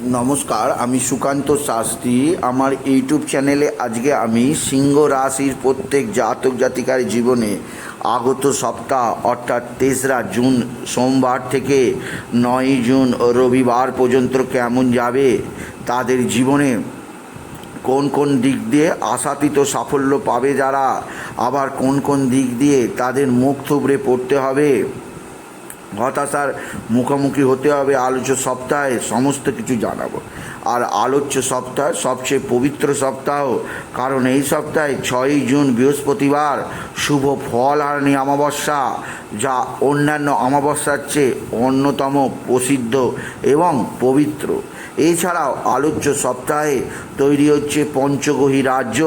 নমস্কার, আমি সুকান্ত শাস্ত্রী। আমার ইউটিউব চ্যানেলে আজকে আমি সিংহ রাশির প্রত্যেক জাতক জাতিকার জীবনে আগত সপ্তাহ, অর্থাৎ তেসরা জুন, সোমবার থেকে নয় জুন রবিবার পর্যন্ত কেমন যাবে, তাদের জীবনে কোন কোন দিক দিয়ে আশাতীত সাফল্য পাবে যারা, আবার কোন কোন দিক দিয়ে তাদের মুখ থুবড়ে পড়তে হবে। হতাশার মুখোমুখি হতে হবে, আলোচ্য সপ্তাহে সমস্ত কিছু জানাব। আর আলোচ্য সপ্তাহ সবচেয়ে পবিত্র সপ্তাহ, কারণ এই সপ্তাহে ছয়ই জুন বৃহস্পতিবার শুভ ফল হারণী অমাবস্যা, যা অন্যান্য অমাবস্যার চেয়ে অন্যতম প্রসিদ্ধ এবং পবিত্র। এছাড়াও আলোচ্য সপ্তাহে তৈরি হচ্ছে পঞ্চগহী রাজ্য,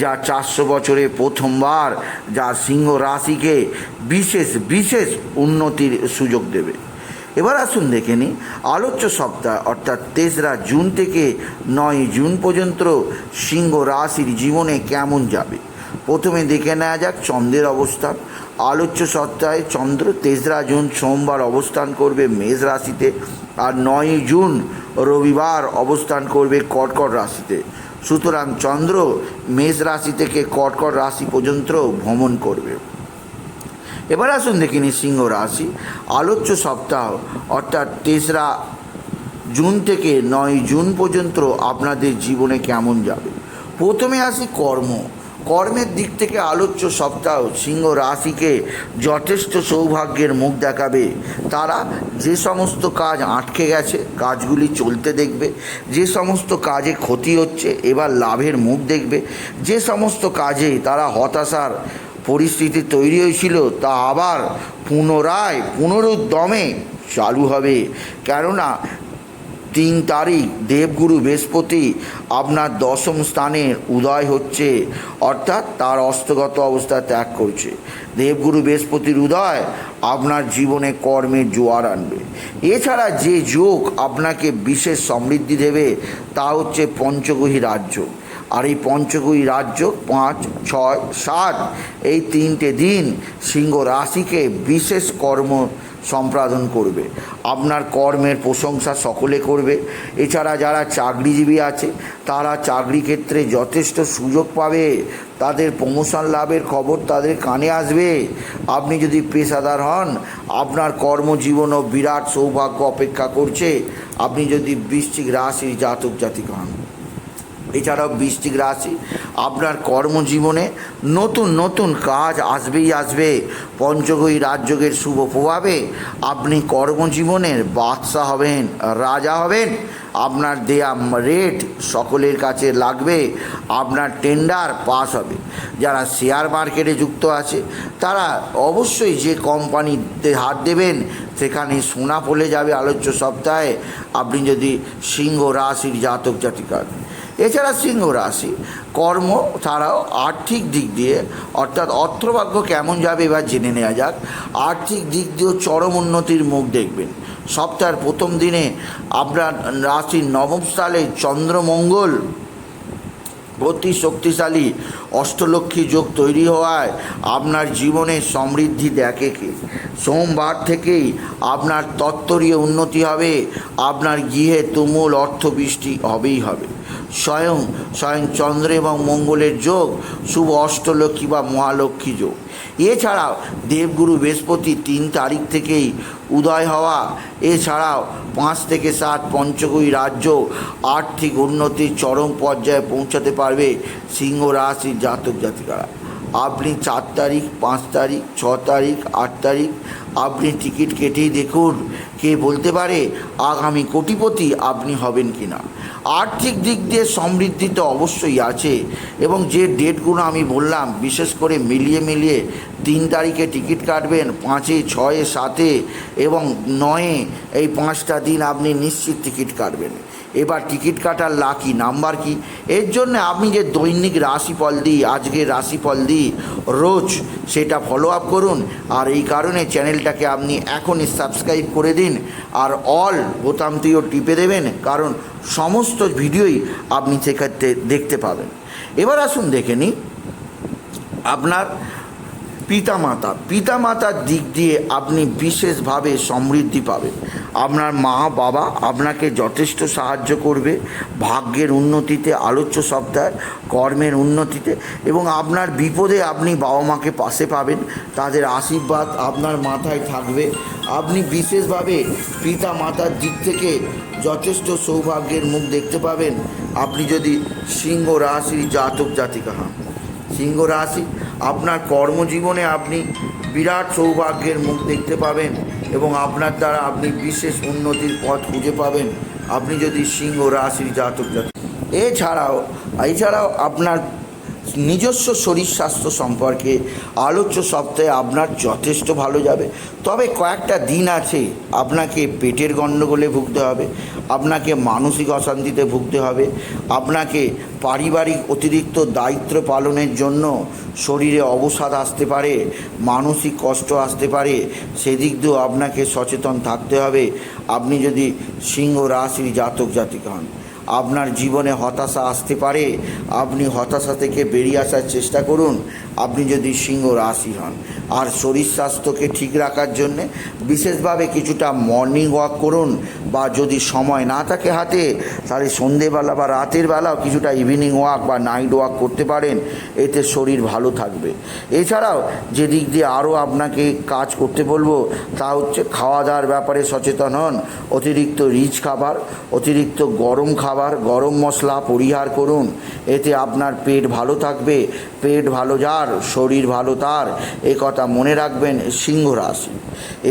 যা চারশো বছরে প্রথমবার, যা সিংহ রাশিকে বিশেষ বিশেষ উন্নতির সুযোগ দেবে। এবার আসুন দেখে নিই, আলোচ্য সপ্তাহ, অর্থাৎ তেসরা জুন থেকে নয় জুন পর্যন্ত সিংহ রাশির জীবনে কেমন যাবে? প্রথমে দেখে নেওয়া যাক চন্দ্রের অবস্থান। আলোচ্য সপ্তাহে চন্দ্র তেসরা জুন সোমবার অবস্থান করবে মেষ রাশিতে। আর নয়ই জুন রবিবার অবস্থান করবে কর্কট রাশিতে। সুতরাং চন্দ্র মেষ রাশি থেকে কর্কট রাশি পর্যন্ত ভ্রমণ করবে। এবার আসুন দেখিনি সিংহ রাশি। আলোচ্য সপ্তাহ, অর্থাৎ তেসরা জুন থেকে নয় জুন পর্যন্ত আপনাদের জীবনে কেমন যাবে? প্রথমে আসি কর্ম। কর্মের দিক থেকে আলোচ্য সপ্তাহ সিংহ রাশিকে যথেষ্ট সৌভাগ্যের মুখ দেখাবে। তারা যে সমস্ত কাজ আটকে গেছে, কাজগুলি চলতে দেখবে। যে সমস্ত কাজে ক্ষতি হচ্ছে, এবার লাভের মুখ দেখবে। যে সমস্ত কাজে তারা হতাশার পরিস্থিতি তৈরি হয়েছিল, তা আবার পুনরায় পুনরুদ্যমে চালু হবে। কেননা তিন তারিখ দেবগুরু বৃহস্পতি আপনার দশম স্থানে উদয় হচ্ছে, অর্থাৎ তার অস্তগত অবস্থা ত্যাগ করছে। দেবগুরু বৃহস্পতির উদয় আপনার জীবনে কর্মের জোয়ার আনবে। এছাড়া যে যোগ আপনাকে বিশেষ সমৃদ্ধি দেবে, তা হচ্ছে পঞ্চগ্রহী রাজ্য। আর এই পঞ্চগ্রহী রাজ্য পাঁচ, ছয়, সাত, এই তিনটে দিন সিংহ রাশিকে বিশেষ কর্ম সম্পাদন করবে। আপনার কর্মের প্রশংসা সকলে করবে। এছাড়া যারা চাকরিজীবী আছে, তারা চাকরি ক্ষেত্রে যথেষ্ট সুযোগ পাবে। তাদের প্রমোশন লাভের খবর তাদের কানে আসবে। আপনি যদি পেশাদার হন, আপনার কর্মজীবনও বিরাট সৌভাগ্য অপেক্ষা করছে। আপনি যদি বৃশ্চিক রাশির জাতক জাতিক হন। এছাড়াও বৃশ্চিক রাশি, আপনার কর্মজীবনে নতুন নতুন কাজ আসবেই আসবে। পঞ্চগই রাজযোগের শুভ প্রভাবে আপনি কর্মজীবনের বাদশাহ হবেন, রাজা হবেন। আপনার দেয়া রেট সকলের কাছে লাগবে, আপনার টেন্ডার পাস হবে। যারা শেয়ার মার্কেটে যুক্ত আছে, তারা অবশ্যই যে কোম্পানিতে হাত দেবেন, সেখানে সোনা পড়ে যাবে আলোচ্য সপ্তাহে। আপনি যদি সিংহ রাশির জাতক জাতিকা এছাড়া সিংহ রাশি। কর্ম ছাড়াও আর্থিক দিক দিয়ে, অর্থাৎ অর্থভাগ্য কেমন যাবে এবার জেনে নেওয়া যাক। আর্থিক দিক দিয়েও চরম উন্নতির মুখ দেখবেন। সপ্তাহের প্রথম দিনে আপনার রাশির নবম চন্দ্রমঙ্গল। অতি শক্তিশালী অষ্টলক্ষ্মী যোগ তৈরি হওয়ায় আপনার জীবনে সমৃদ্ধি দেখে কে। সোমবার থেকেই আপনার তত্ত্বরীয় উন্নতি হবে। আপনার গৃহে তুমুল অর্থবৃষ্টি হবেই হবে। স্বয়ং স্বয়ং চন্দ্র এবং মঙ্গলের যোগ, শুভ অষ্টলক্ষ্মী বা মহালক্ষ্মী যোগ। এছাড়াও দেবগুরু বৃহস্পতি তিন তারিখ থেকেই উদয় হওয়া, এছাড়াও পাঁচ থেকে সাত পঞ্চগই রাজ্য আর্থিক উন্নতির চরম পর্যায়ে পৌঁছাতে পারবে সিংহ রাশির জাতক জাতিকারা। আপনি চার তারিখ, পাঁচ তারিখ, ছ তারিখ, আট তারিখ আপনি টিকিট কেটেই দেখুন কে বলতে পারে আগামী কোটিপতি আপনি হবেন কি না আর্থিক দিক দিয়ে সমৃদ্ধি তো অবশ্যই আছে এবং যে ডেটগুলো আমি বললাম, বিশেষ করে মিলিয়ে মিলিয়ে তিন তারিখে টিকিট কাটবেন, পাঁচে, ছয়ে, সাতে এবং নয়ে, এই পাঁচটা দিন আপনি নিশ্চিত টিকিট কাটবেন। এবার টিকিট কাটার লাকি নাম্বার কি? এর জন্য আপনি যে দৈনিক রাশিফল দিই আজকের রাশিফল দিই, রোজ সেটা ফলো আপ করুন। আর এই কারণে চ্যানেলটাকে আপনি এখনই সাবস্ক্রাইব করে দিন আর অল বোতামটিও টিপে দেবেন, কারণ সমস্ত ভিডিওই আপনি সেক্ষেত্রে দেখতে পাবেন। এবার আসুন দেখে নিই। আপনার পিতামাতা, পিতামাতার দিক দিয়ে আপনি বিশেষভাবে সমৃদ্ধি পাবেন। আপনার মা, বাবা আপনাকে যথেষ্ট সাহায্য করবে, ভাগ্যের উন্নতিতে, আলোচ্য সপ্তাহে, কর্মের উন্নতিতে এবং আপনার বিপদে আপনি বাবা মাকে পাশে পাবেন, তাদের আশীর্বাদ আপনার মাথায় থাকবে। আপনি বিশেষভাবে পিতা মাতার দিক থেকে যথেষ্ট সৌভাগ্যের মুখ দেখতে পাবেন। আপনি যদি সিংহ রাশির জাতক জাতিকা হন। সিংহ রাশি, আপনার কর্মজীবনে আপনি বিরাট সৌভাগ্যের মুখ দেখতে পাবেন এবং আপনার দ্বারা আপনি বিশেষ উন্নতির পথ খুঁজে পাবেন। আপনি যদি সিংহ রাশির জাতক জাতক। এছাড়াও এছাড়াও আপনার নিজস্ব শরীর স্বাস্থ্য সম্পর্কে আলোচ্য সপ্তাহে আপনার যথেষ্ট ভালো যাবে। তবে কয়েকটা দিন আছে আপনাকে পেটের গণ্ডগোলে ভুগতে হবে, আপনাকে মানসিক অশান্তিতে ভুগতে হবে, আপনাকে পারিবারিক অতিরিক্ত দায়িত্ব পালনের জন্য শরীরে অবসাদ আসতে পারে, মানসিক কষ্ট আসতে পারে, সেদিক দিয়েও আপনাকে সচেতন থাকতে হবে। আপনি যদি সিংহ রাশির জাতক জাতিকা হন আপনার জীবনে হতাশা আসতে পারে, আপনি হতাশা থেকে বেরিয়ে আসার চেষ্টা করুন। আপনি যদি সিংহ রাশি হন, আর শরীর স্বাস্থ্যকে ঠিক রাখার জন্যে বিশেষভাবে কিছুটা মর্নিং ওয়াক করুন। বা যদি সময় না থাকে হাতে, তাহলে সন্ধেবেলা বা রাতের বেলাও কিছুটা ইভিনিং ওয়াক বা নাইট ওয়াক করতে পারেন, এতে শরীর ভালো থাকবে। এছাড়াও যে দিক দিয়ে আরও আপনাকে কাজ করতে বলব, তা হচ্ছে খাওয়া দাওয়ার ব্যাপারে সচেতন হন, অতিরিক্ত রিচ খাবার, অতিরিক্ত গরম খাবার, গরম মশলা পরিহার করুন, এতে আপনার পেট ভালো থাকবে পেট ভালো যার, শরীর ভালো তার, এ কথা মনে রাখবেন সিংহ রাশি।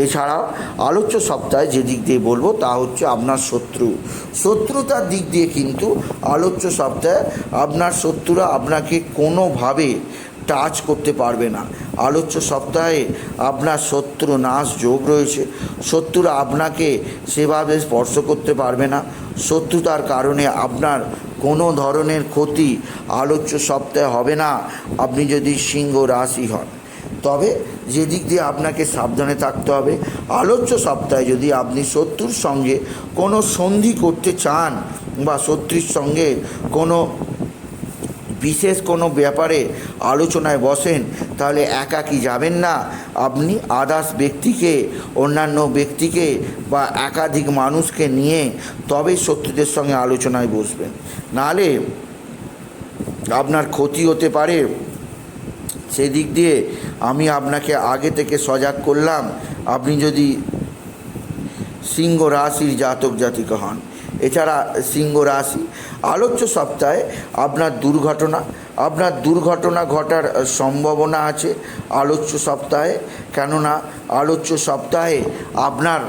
এছাড়া আলোচ্য সপ্তাহে যে দিক দিয়ে বলব তা হচ্ছে আপনার শত্রু। শত্রুতার দিক দিয়ে কিন্তু আলোচ্য সপ্তাহে আপনার শত্রুরা আপনাকে কোনোভাবে টাচ করতে পারবে না। আলোচ্য সপ্তাহে আপনার শত্রু নাশ যোগ রয়েছে। শত্রুরা আপনাকে সেভাবে স্পর্শ করতে পারবে না। শত্রুতার কারণে আপনার কোনো ধরনের ক্ষতি আলোচ্য সপ্তাহে হবে না। আপনি যদি সিংহ রাশি হন, তবে যেদিক দিয়ে আপনাকে সাবধানে থাকতে হবে। আলোচ্য সপ্তাহে যদি আপনি শত্রুর সঙ্গে কোনো সন্ধি করতে চান বা শত্রুর সঙ্গে কোনো বিশেষ কোনো ব্যাপারে আলোচনায় বসেন, তাহলে একা কি যাবেন না? আপনি আদার্স ব্যক্তিকে, অন্যান্য ব্যক্তিকে বা একাধিক মানুষকে নিয়ে তবে শত্রুদের সঙ্গে আলোচনায় বসবেন। নাহলে আপনার ক্ষতি হতে পারে। সেদিক দিয়ে আমি আপনাকে আগে থেকে সজাগ করলাম, আপনি যদি সিংহ রাশির জাতক জাতিকা হন। এছাড়া সিংহ রাশি। আলোচ্য সপ্তাহে আপনার দুর্ঘটনা আপনার দুর্ঘটনা ঘটার সম্ভাবনা আছে আলোচ্য সপ্তাহে। কেননা আলোচ্য সপ্তাহে আপনার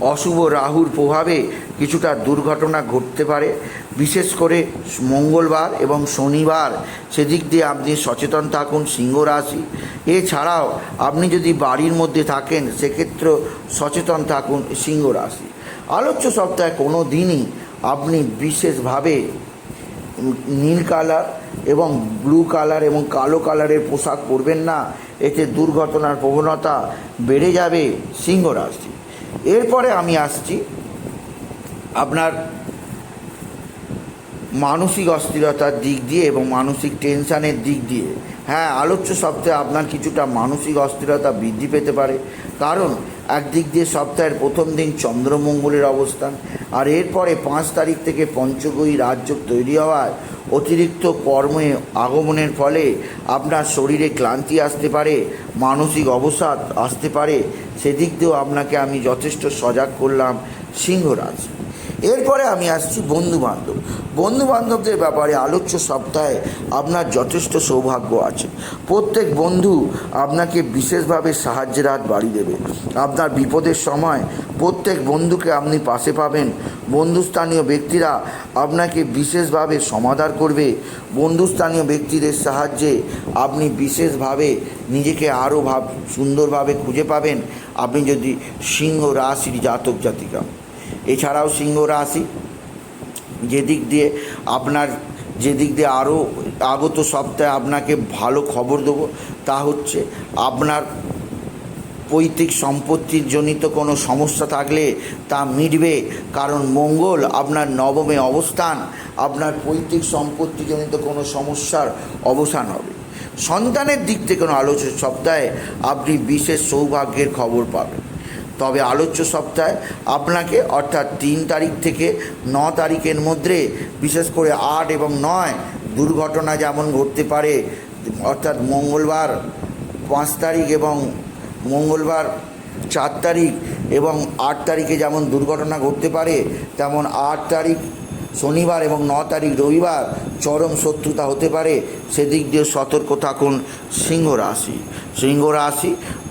অশুভ রাহুর প্রভাবে কিছুটা দুর্ঘটনা ঘটতে পারে। বিশেষ করে মঙ্গলবার এবং শনিবার সেদিক দিয়ে আপনি সচেতন থাকুন সিংহ রাশি। এছাড়াও আপনি যদি বাড়ির মধ্যে থাকেন, সেক্ষেত্রেও সচেতন থাকুন সিংহ রাশি। আলোচ্য সপ্তাহে কোনো দিনই আপনি বিশেষভাবে নীল কালার এবং ব্লু কালার এবং কালো কালারের পোশাক পরবেন না। এতে দুর্ঘটনার প্রবণতা বেড়ে যাবে সিংহ রাশি এরপরে আমি আসছি আপনার মানসিক অস্থিরতার দিক দিয়ে এবং মানসিক টেনশানের দিক দিয়ে। হ্যাঁ আলোচ্য সপ্তাহে আপনার কিছুটা মানসিক অস্থিরতা বৃদ্ধি পেতে পারে। কারণ একদিক দিয়ে সপ্তাহের প্রথম দিন চন্দ্রমঙ্গলের অবস্থান, আর এরপরে পাঁচ তারিখ থেকে পঞ্চগয়ী রাজ্য তৈরি হওয়ায় অতিরিক্ত কর্মে আগমনের ফলে আপনার শরীরে ক্লান্তি আসতে পারে, মানসিক অবসাদ আসতে পারে। সেদিক দিয়েও আপনাকে আমি যথেষ্ট সজাগ করলাম সিংহ রাশি এরপরে আমি আসছি বন্ধু বান্ধব বন্ধু বান্ধবদের ব্যাপারে আলোচ্য সপ্তাহে আপনার যথেষ্ট সৌভাগ্য আছে। প্রত্যেক বন্ধু আপনাকে বিশেষভাবে সাহায্যের হাত বাড়িয়ে দেবে। আপনার বিপদের সময় প্রত্যেক বন্ধুকে আপনি পাশে পাবেন। বন্ধুস্থানীয় ব্যক্তিরা আপনাকে বিশেষভাবে সমাধান করবে। বন্ধুস্থানীয় ব্যক্তিদের সাহায্যে আপনি বিশেষভাবে নিজেকে আরও ভাব, সুন্দরভাবে খুঁজে পাবেন। আপনি যদি সিংহ রাশির জাতক, জাতিকা। এছাড়াও সিংহ রাশি, যেদিক দিয়ে আপনার, যেদিক দিয়ে আরও আগত সপ্তাহে আপনাকে ভালো খবর দেবো, তা হচ্ছে আপনার পৈতৃক সম্পত্তির জনিত কোনো সমস্যা থাকলে তা মিটবে। কারণ মঙ্গল আপনার নবমে অবস্থান, আপনার পৈতৃক সম্পত্তিজনিত কোনো সমস্যার অবসান হবে। সন্তানের দিক থেকে কোনো আলোচনা সপ্তাহে আপনি বিশেষ সৌভাগ্যের খবর পাবেন। তবে আলোচ্য সপ্তাহে আপনাকে অর্থাৎ তিন তারিখ থেকে ন তারিখের মধ্যে, বিশেষ করে আট এবং নয়, দুর্ঘটনা যেমন ঘটতে পারে, অর্থাৎ মঙ্গলবার পাঁচ তারিখ এবং মঙ্গলবার চার তারিখ এবং আট তারিখে যেমন দুর্ঘটনা ঘটতে পারে, তেমন আট তারিখ শনিবার এবং ন তারিখ রবিবার চরম শত্রুতা হতে পারে, সেদিক দিয়ে সতর্ক থাকুন সিংহ রাশি। সিংহ রাশি,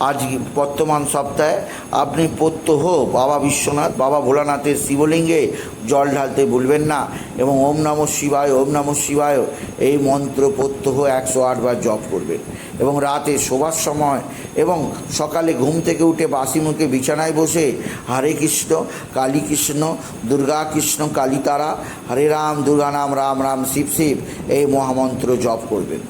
আজ বর্তমান সপ্তাহে আপনি প্রত্যহ বাবা বিশ্বনাথ, বাবা ভোলানাথের শিবলিঙ্গে জল ঢালতে ভুলবেন না এবং ওম নম শিবায়, ওম নম শিবায় এই মন্ত্র প্রত্যহ একশো আটবার জপ করবেন এবং রাতে শোবার সময় এবং সকালে ঘুম থেকে উঠে বাসি মুখে বিছানায় বসে হরে কৃষ্ণ, কালী কৃষ্ণ, দুর্গা কৃষ্ণ, কালী তারা, হরে রাম, দুর্গা নাম, রাম রাম, শিব শিব এই মহামন্ত্র জপ করবেন।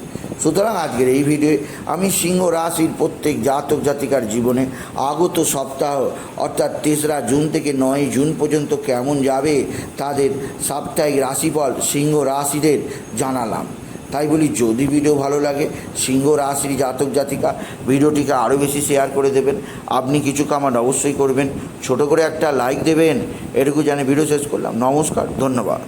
সুতরাং আজকের এই ভিডিওয়ে আমি সিংহ রাশির প্রত্যেক জাতক জাতিকার জীবনে আগত সপ্তাহ, অর্থাৎ তেসরা জুন থেকে নয় জুন পর্যন্ত কেমন যাবে, তাদের সাপ্তাহিক রাশিফল সিংহ রাশিদের জানালাম। তাই বলি, যদি ভিডিও ভালো লাগে, সিংহ রাশির জাতক জাতিকা ভিডিওটিকে আরও বেশি শেয়ার করে দেবেন। আপনি কিছু কামান অবশ্যই করবেন। ছোট করে একটা লাইক দেবেন। এটুকু জানে ভিডিও শেষ করলাম। নমস্কার, ধন্যবাদ।